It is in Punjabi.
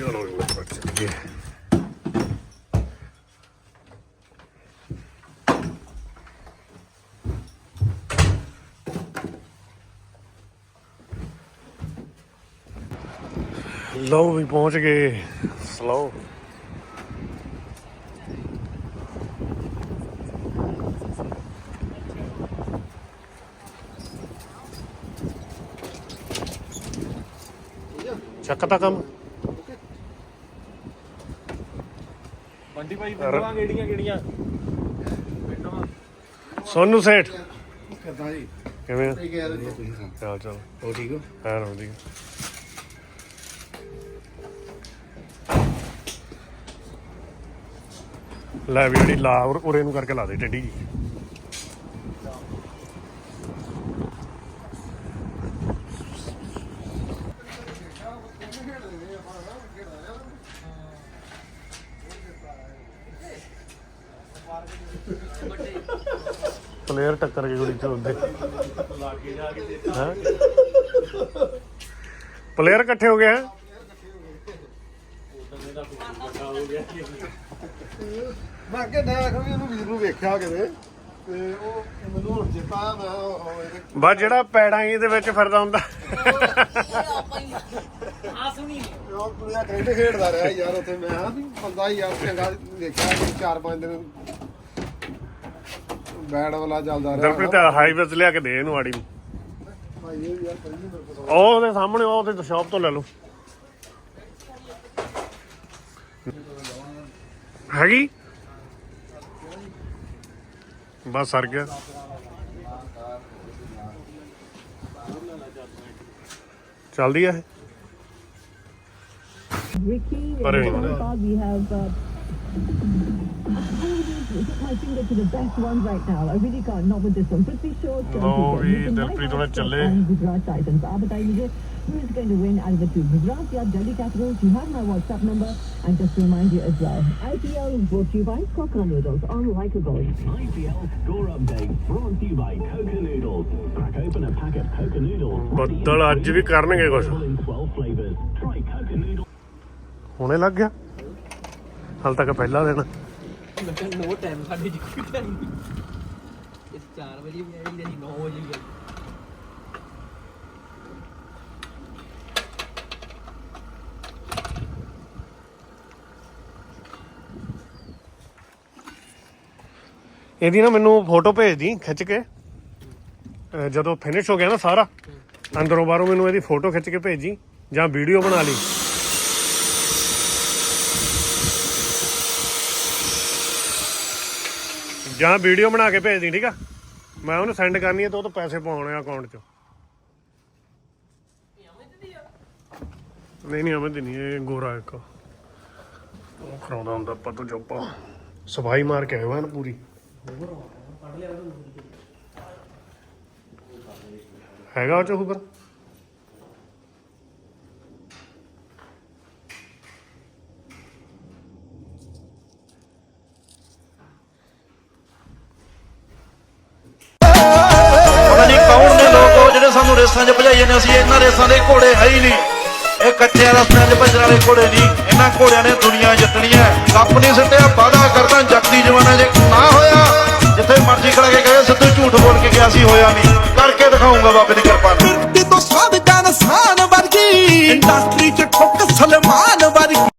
ਚਲੋ ਜੀ ਮੇਰੇ ਕੋਲ ਲਓ ਵੀ ਪਹੁੰਚ ਗਏ। ਸਲੋ ਚੱਕਤਾ ਕੰਮ? ਬੰਡੀ ਭਾਈ ਪਿੰਡਾਂ ਕਿਹੜੀਆਂ ਕਿਹੜੀਆਂ? ਸੋਨੂ ਸੇਠ। ਕਿੱਦਾਂ ਜੀ? ਕਿਵੇਂ ਆ? ਠੀਕ ਹੈ ਤੁਸੀਂ ਚੱਲ ਚੱਲ? ਹੋ ਠੀਕ ਹੋ? ਹੈ ਨਾ ਵਧੀਆ ਲੈ ਵੀ ਜਿਹੜੀ ਲਾ ਉਰ- ਉਰੇ ਨੂੰ ਕਰਕੇ ਲਾ ਦੇ ਟੱਡੀ ਜੀ। ਪਲੇਅਰ ਟੱਕਰ ਕੇ ਗੋਲੀ ਚ ਹੁੰਦੇ ਹੈ? ਪਲੇਅਰ ਇਕੱਠੇ ਹੋ ਗਏ ਹੈ? ਮੈਂ ਅੱਗੇ ਨਾ ਆਖਾਂ ਵੀ ਉਹਨੂੰ ਵੀਰ ਨੂੰ ਵੇਖਿਆ ਕਿਤੇ ਤੇ ਉਹ ਮੈਨੂੰ ਹੁਣ ਚੇਤਾ ਮੈਂ ਉਹ ਇਹਦੇ ਬਸ ਜਿਹੜਾ ਪੈੜਾਂ ਇਹਦੇ ਵਿੱਚ ਫਿਰਦਾ ਹੁੰਦਾ। ਉਹ ਕੁੜੀਆਂ ਕ੍ਰਿਕਟ ਖੇਡਦਾ ਰਿਹਾ ਯਾਰ ਉੱਥੇ ਮੈਂ ਕਿਹਾ ਵੀ ਬੰਦਾ ਯਾਰ ਚੰਗਾ ਦੇਖਿਆ ਕਿ ਚਾਰ ਪੰਜ ਦਿਨ ਬੈਟ ਵਾਲਾ ਚੱਲਦਾ ਰਿਹਾ। ਦਰਪ੍ਰੀਤ ਹਾਈਵੇਸ ਲਿਆ ਕੇ ਦੇ ਇਹਨੂੰ ਆੜੀ ਨੂੰ। ਭਾਈ ਇਹ ਯਾਰ ਪਹਿਲੀ ਮੇਰੇ ਕੋਲ। ਉਹ ਉਹਦੇ ਸਾਹਮਣੇ ਉਹ ਉਹਦੇ ਸ਼ਾਪ ਤੋਂ ਲੈ ਲਓ। ਹੈਗੀ? ਬਸ ਸਰ ਗਿਆ। ਚੱਲਦੀ ਆ ਇਹ। Ricky. But anyway. We have. Uh, Glory, del Prito Challe. Gujarat Titans. Abatai Mujhe. Who is going to win either two Gujarat or Delhi Capitals? You have my WhatsApp number. And just to remind you as well, IPL brought to you by Coca Noodles on Likeable. IPL score update brought to you by Coca Noodles. Crack open a pack of Coca Noodles. ਬੱਦਲ ਅੱਜ ਵੀ ਕਰਨਗੇ ਕੁਝ ਹੁਣੇ ਲੱਗ ਗਿਆ। ਹਾਲ ਤੱਕ ਪਹਿਲਾ ਦਿਨ। ਨੋ ਟਾਈਮ ਸਾਡੇ ਜੀ ਇਸ 4 ਵਜੇ ਵੀ ਆਈ ਨਹੀਂ 9 ਵਜੇ ਵੀ ਆਈ ਇਹਦੀ ਨਾ ਮੈਨੂੰ ਫੋਟੋ ਭੇਜ ਦੀ ਖਿੱਚ ਕੇ। ਜਦੋਂ ਫਿਨਿਸ਼ ਹੋ ਗਿਆ ਨਾ ਸਾਰਾ, ਅੰਦਰੋਂ ਬਾਹਰੋਂ ਮੈਨੂੰ ਇਹਦੀ ਫੋਟੋ ਖਿੱਚ ਕੇ ਭੇਜੀ ਜਾਂ ਵੀਡੀਓ ਬਣਾ ਲਈ। ਜਾਂ ਵੀਡੀਓ ਬਣਾ ਕੇ ਭੇਜ ਦੀ ਠੀਕ ਆ? ਮੈਂ ਉਹਨੂੰ ਸੈਂਡ ਕਰਨੀ ਹੈ ਤੇ ਉਹ ਤੋਂ ਪੈਸੇ ਪਾਉਣੇ ਆ ਅਕਾਊਂਟ 'ਚ। ਨਹੀਂ ਨਹੀਂ ਅਮਨ ਦੀ ਨਹੀਂ, ਇਹ ਗੋਰਾ ਇੱਕ। ਉਹ ਕਰਾਉਂਦਾ ਹੁੰਦਾ ਪਤੋ ਜੋਪਾ ਸਫ਼ਾਈ ਮਾਰ ਕੇ ਆਇਆ ਨਾ ਪੂਰੀ। ਹੈਗਾ ਉਹ ਚ ਉੱਪਰ ਜਿਹੜੇ 'ਚ ਭਜਾਈ ਜਾਂਦੇ ਅਸੀਂ ਇਹਨਾਂ ਰੇਸਾਂ ਦੇ ਘੋੜੇ ਹੈ ਹੀ ਨਹੀਂ। ਇਹ ਕੱਚਿਆਂ ਰਸਤਿਆਂ 'ਚ ਭੱਜਣ ਵਾਲੇ ਘੋੜੇ ਨਹੀਂ, ਇਹਨਾਂ ਘੋੜਿਆਂ ਨੇ ਦੁਨੀਆ ਜਿੱਤਣੀ ਹੈ। ਕੱਪ ਨਹੀਂ ਸੁੱਟਿਆ ਵਾਦਾ ਕਰਦਾ ਜਗਦੀ ਜਵਾਨਾ ਜੇ ਨਾ ਹੋਇਆ। ਜਿੱਥੇ ਮਰਜ਼ੀ ਖੜਾ ਕੇ ਕਹੇ, ਸਿੱਧੂ ਝੂਠ ਬੋਲ ਕੇ ਗਿਆ ਸੀ ਹੋਇਆ ਨਹੀਂ। ਕਰਕੇ ਦਿਖਾਉਂਗਾ ਬਾਬੇ ਦੀ ਕਿਰਪਾ ਨਾਲ ਤੋਂ ਸਵਾਦ ਨਸਾਨ ਵਰਗੀ, ਇੰਡਸਟਰੀ ਚ ਠੁੱਕ ਸਲਮਾਨ ਵਰਗੀ।